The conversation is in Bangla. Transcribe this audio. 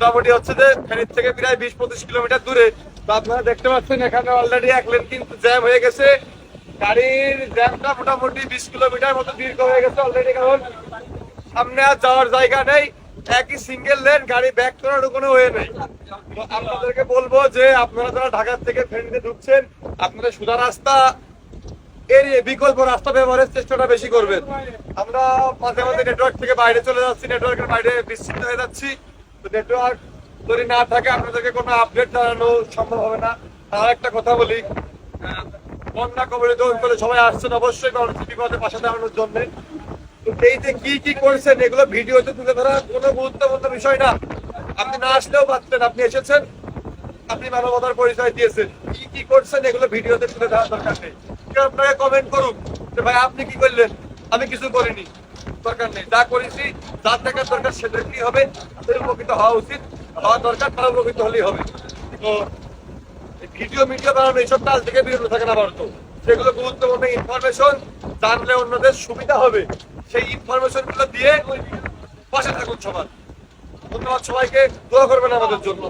মোটামুটি হচ্ছে যে ফেনীর থেকে প্রায় বিশ পঁচিশ কিলোমিটার দূরে। তো আপনারা দেখতে পাচ্ছেন, এখানে অলরেডি এক লেন কিন্তু জ্যাম হয়ে গেছে। গাড়ির জ্যামটা মোটামুটি বিশ কিলোমিটার মতো দীর্ঘ হয়ে গেছে অলরেডি কারণ সামনে আর যাওয়ার জায়গা নেই। একই সিঙ্গেল লেন গাড়ি ব্যাক করার কোনো ওয়ে নেই। তো আপনাদেরকে বলব যে আপনারা যারা ঢাকার থেকে ফেনীতে ঢুকছেন আপনারা সুদা রাস্তা এড়িয়ে বিকল্প রাস্তা ব্যবহারের চেষ্টাটা বেশি করবেন। আমরা মাঝে মাঝে নেটওয়ার্ক থেকে বাইরে চলে যাচ্ছি নেটওয়ার্কের বাইরে বিচ্ছিন্ন হয়ে যাচ্ছি। নেটওয়ার্ক যদি না থাকে আপনাদেরকে কোনো আপডেট জানানো সম্ভব হবে না। একটা কথা বলি বন্যা সবাই আসছেন অবশ্যই বিপদে পাশে দাঁড়ানোর জন্য। যে কি কি করছেন, এগুলো ভিডিওতে তুলে ধরা কোনো গুরুত্বপূর্ণ বিষয় না। আপনি না আসলেও পারতেন, আপনি এসেছেন, আপনি মানবতার পরিচয় দিয়েছেন। কি কি করছেন, এগুলো ভিডিওতে তুলে ধরার দরকার নেই। কেউ আপনাকে কমেন্ট করুক যে, ভাই, আপনি কি করলেন? আমি কিছু করিনি, দরকার নেই। যা করেছি যার দেখার দরকার সেটা কি হবে। তাদের উপকৃত হওয়া উচিত। হওয়া দরকার, তারা উপকৃত হলেই হবে। তো ভিডিও, মিডিয়া বানানো, এইসব কাজ থেকে বিরত থাকে না ভারত। সেগুলো গুরুত্বপূর্ণ ইনফরমেশন জানলে অন্যদের সুবিধা হবে। সেই ইনফরমেশনগুলো দিয়ে পাশে থাকুন সবার ধন্যবাদ সবাইকে। দোয়া করবেন আমাদের জন্য।